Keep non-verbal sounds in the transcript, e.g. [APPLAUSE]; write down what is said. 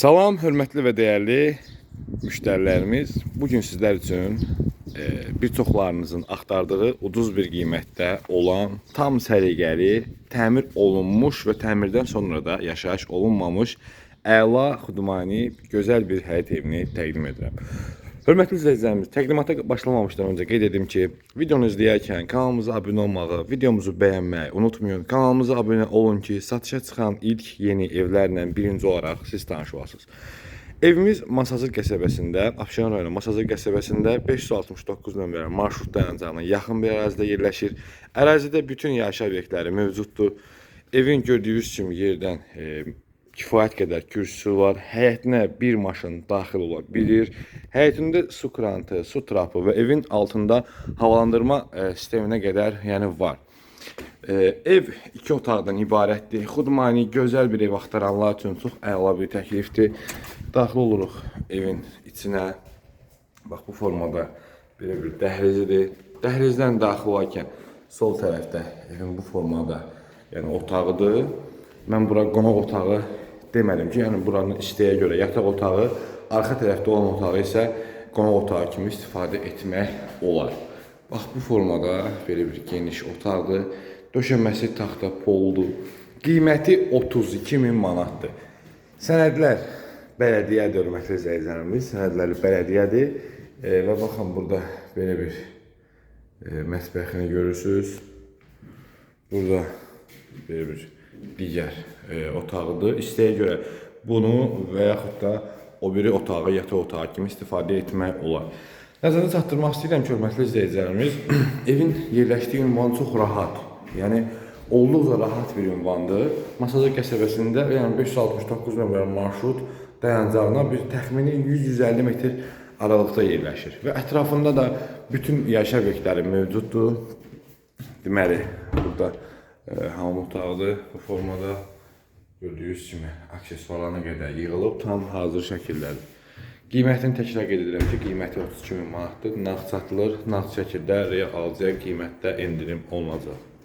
Salam, hörmətli və dəyərli müştərilərimiz. Bu gün sizlər üçün e, bir çoxlarınızın axtardığı ucuz bir qiymətdə olan, tam səliqəli, təmir olunmuş və təmirdən sonra da yaşayış olunmamış əla xudmani, gözəl bir həyət evini təqdim edirəm. Hörmətli izləyicilərimiz, təqdimata başlamamışdan öncə qeyd edim ki, videonu izləyərkən kanalımıza abunə olmağı, videomuzu bəyənməyi unutmayın. Kanalımıza abunə olun ki, satışa çıxan ilk yeni evlərlə birinci olaraq siz tanış olasınız. Evimiz Masazır qəsəbəsində, Abşeron rayonu Masazır qəsəbəsində 569 nömrəli marşrut dayanacağına yaxın bir ərazidə yerləşir. Ərazidə bütün yaşayış obyektləri mövcuddur. Evin gördüyünüz kimi yerdən e, kifayət qədər kürsüsü var. Həyətinə bir maşın daxil ola bilir. Həyətində su krantı, su trapı və evin altında havalandırma e, sisteminə qədər yəni var. E, ev iki otaqdan ibarətdir. Xudmani gözəl bir ev axtaranlar üçün çox əla bir təklifdir. Daxil oluruq evin içinə. Bax bu formada belə bir dəhlizidir. Dəhlizdən daxil olarkən sol tərəfdə evin bu formada yəni otağıdır. Mən bura qonaq otağı demədim ki, yəni buranın isteyə görə yataq otağı, arxa tərəfdə olan otağı isə qonaq otağı kimi istifadə etmək olar. Bax bu formada belə bir geniş otaqdır. Döşəməsi taxta poldur. Qiyməti 32 min manatdır. Sənədlər bələdiyyədir, hörmətli izləyicilərimiz. Sənədləri bələdiyyədir. E, və baxın burada belə bir e, mətbəxini görürsüz. Burada belə bir digər e, otağıdır. İstəyə görə bunu və yaxud da o biri otağı yataq otağı kimi istifadə etmək olar. Nəzərdə çatdırmaq istəyirəm ki, hörmətli izləyicilərimiz, [CLEARS THROAT] evin yerləşdiyi ünvan çox rahat. Yəni olduqca rahat bir ünvandır. Masazır qəsəbəsində, yəni 569 nömrəli marşrut dayanacağına bir təxmini 100-150 metr aralıqda yerləşir və ətrafında da bütün yaşayış obyektləri mövcuddur. Deməli, burada hamam otağıdır bu formada gördüyünüz kimi aksesuarlarına qədər yığılıb tam hazır şəkildədir. Qiymətini təkrar qeyd edirəm ki, qiyməti 32 min manatdır. Nağd satılır, nağd şəkildə real alıcıya qiymətdə endirim olunacaq.